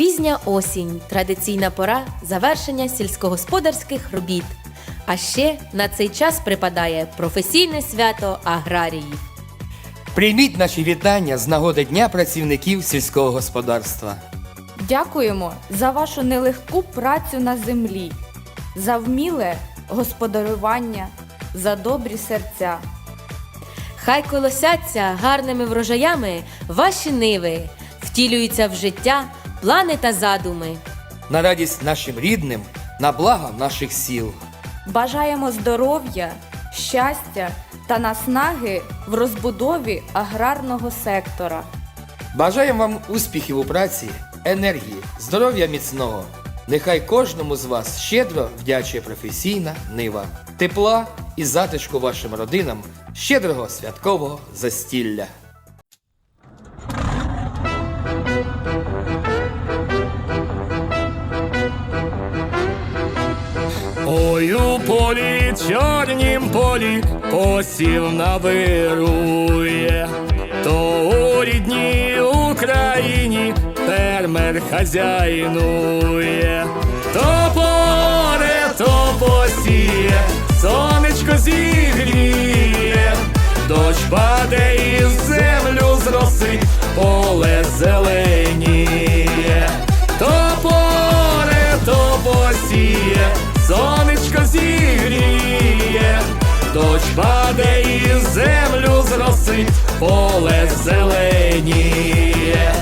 Пізня осінь традиційна пора завершення сільськогосподарських робіт. А ще на цей час припадає професійне свято аграріїв. Прийміть наші вітання з нагоди Дня працівників сільського господарства. Дякуємо за вашу нелегку працю на землі, за вміле господарювання, за добрі серця. Хай колосяться гарними врожаями ваші ниви, втілюються в життя плани та задуми. На радість нашим рідним, на благо наших сіл. Бажаємо здоров'я, щастя та наснаги в розбудові аграрного сектора. Бажаємо вам успіхів у праці, енергії, здоров'я міцного. Нехай кожному з вас щедро вдячує професійна нива, тепла і затишку вашим родинам, щедрого святкового застілля. Полі, посів навирує, то у рідній Україні фермер хазяйнує, то поре, то посіє, сонечко зігріє, дощ паде і землю зросить, поле зеленіє, то поре, то посіє, сонечко зігріє, дощ паде і землю зросить, поле зеленіє.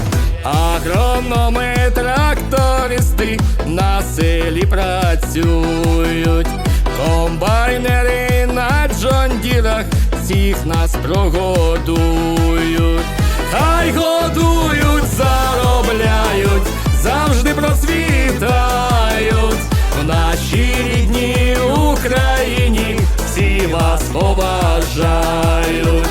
Агрономи, трактористи на селі працюють, комбайнери на джондірах всіх нас прогодують, хай годують, заробляють, завжди процвітають. В нашій рідній Україні всі вас поважають,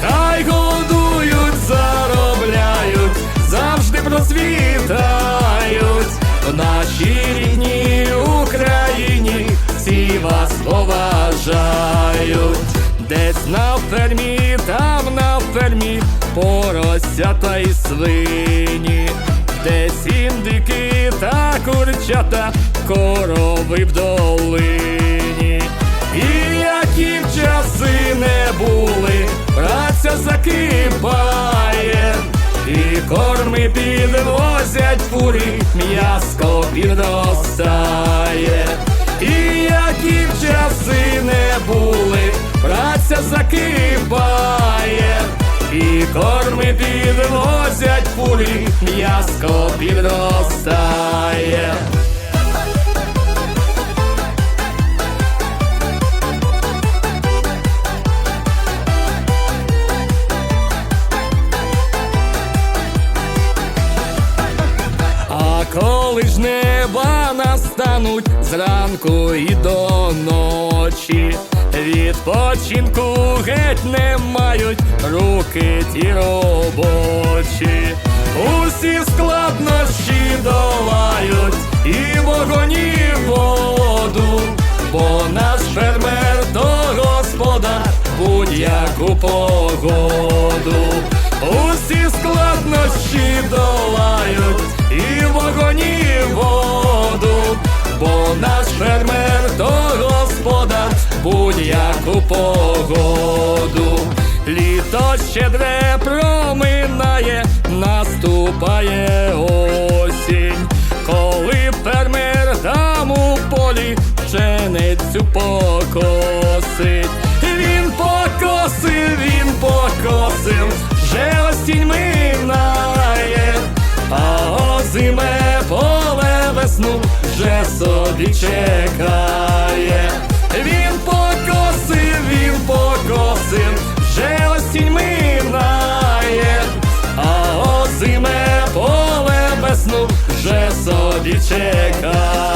хай годують, заробляють, завжди процвітають в нашій рідній Україні всі вас поважають. Десь на фермі, там на фермі поросята й свині, десь індики та курчата, корови в долині. Б не були, праця закипає, і корми підвозять фурі, м'яско підростає. І які б часи не були, праця закипає, і корми підвозять фурі, м'яско підростає. Зранку і до ночі, відпочинку геть не мають руки ті робочі, усі складнощі долають і вогонь, і воду, бо наш фермер то господар будь-яку погоду. Усі складнощі долають бо наш фермер то господар будь-яку погоду. Літо щедре проминає, наступає осінь, коли фермер там у полі пшеницю покосить. Він покосив, він покосив, вже осінь минає, а озиме собі чекає. Він покосив, він покосив, вже осінь минає, а озиме поле весну вже собі чекає.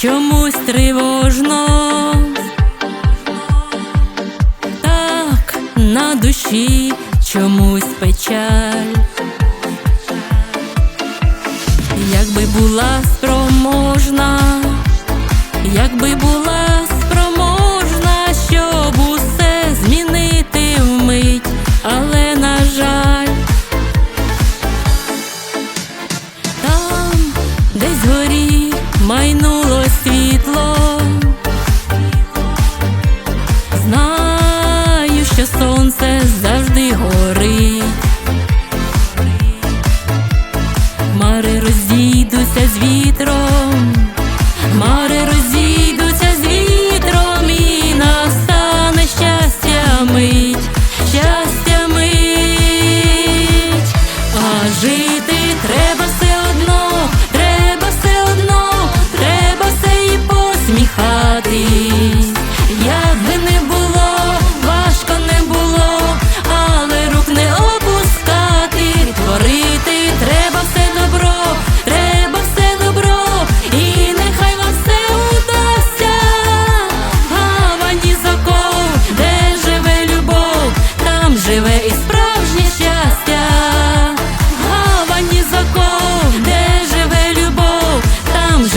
чомусь тривога.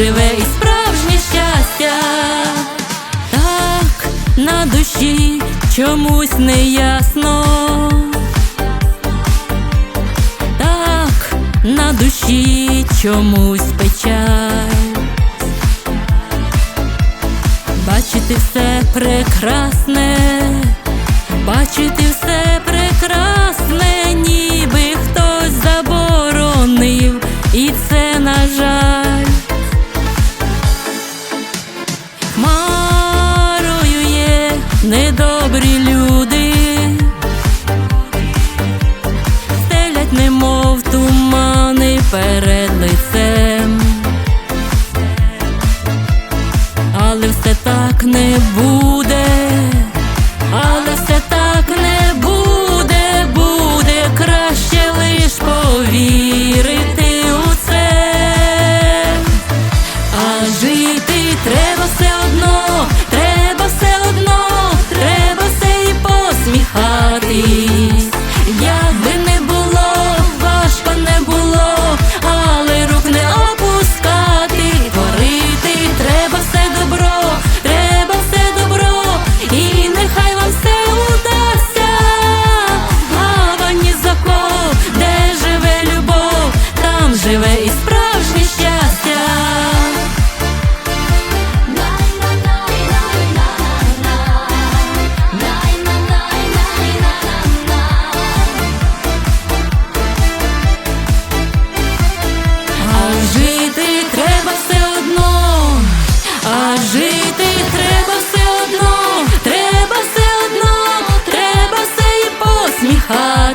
живе і справжнє щастя, так на душі чомусь неясно так на душі чомусь печаль. Бачити все прекрасне, бачити все прекрасне.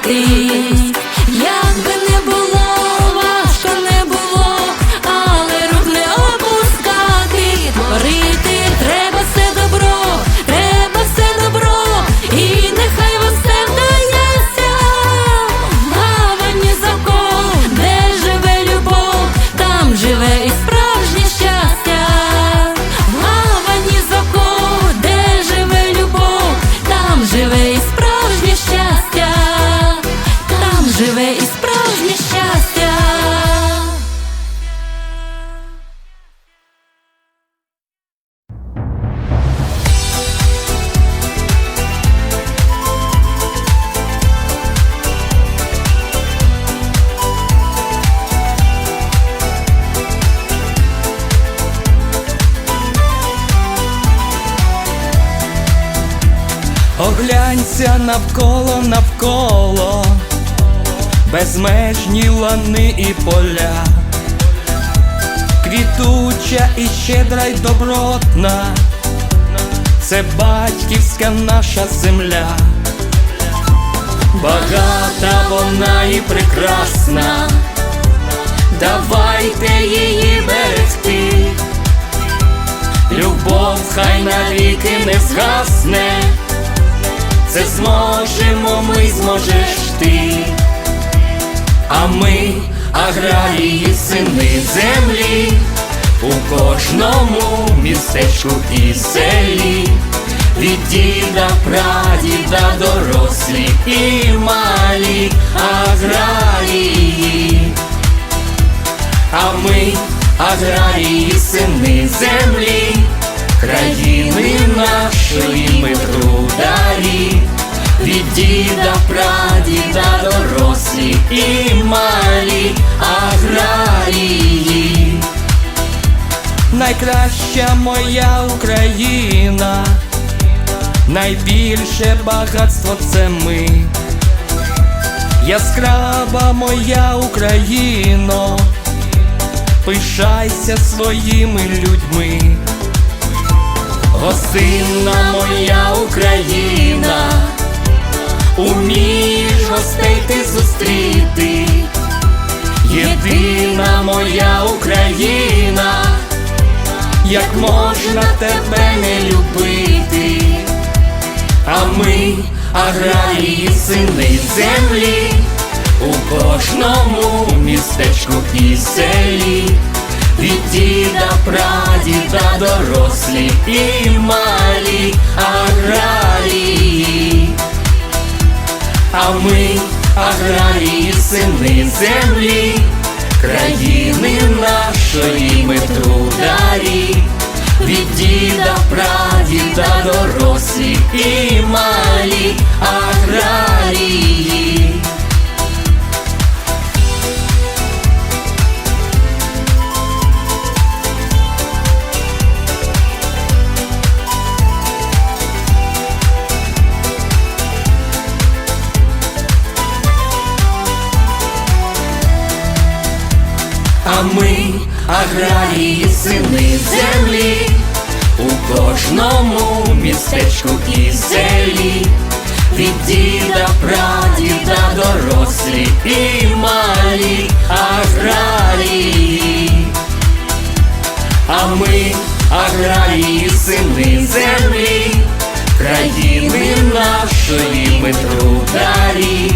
ti. навколо, навколо, безмежні лани і поля, квітуча і щедра, й добротна, це батьківська наша земля, багата вона і прекрасна, давайте її берегти, любов хай навіки не згасне це зможемо, ми зможеш ти, а ми, аграрії, сини землі, у кожному містечку і селі, від діда, прадіда, дорослі і малі аграрії, а ми, аграрії, сини землі, країни нашої ми друзі діда, прадіда, дорослі і малі аграрії. Найкраща моя Україна, найбільше багатство це ми. Яскрава моя Україно, пишайся своїми людьми. Гостинна моя Україна, умієш гостей ти зустріти, єдина моя Україна, як можна тебе не любити, а ми, аграрії, сини землі, у кожному містечку і селі. Від діда, прадіда, дорослі і малі аграрії. А ми, аграрії, сини землі, країни нашої ми трударі. Від діда, прадіда, дорослі і малі А ми, аграрії, сини землі, у кожному містечку і селі, від діда, прадіда, дорослі і малі аграрії. А ми, аграрії, сини землі, країни нашої ми трударі,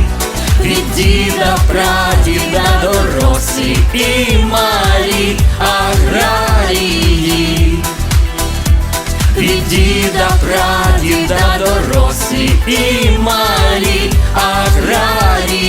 від діда, прадіда, дорослі і малі аграрії. Від діда, прадіда, дорослі і малі аграрії.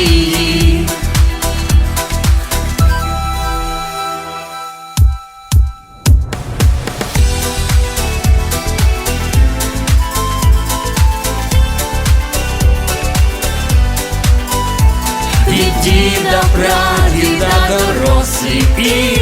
Від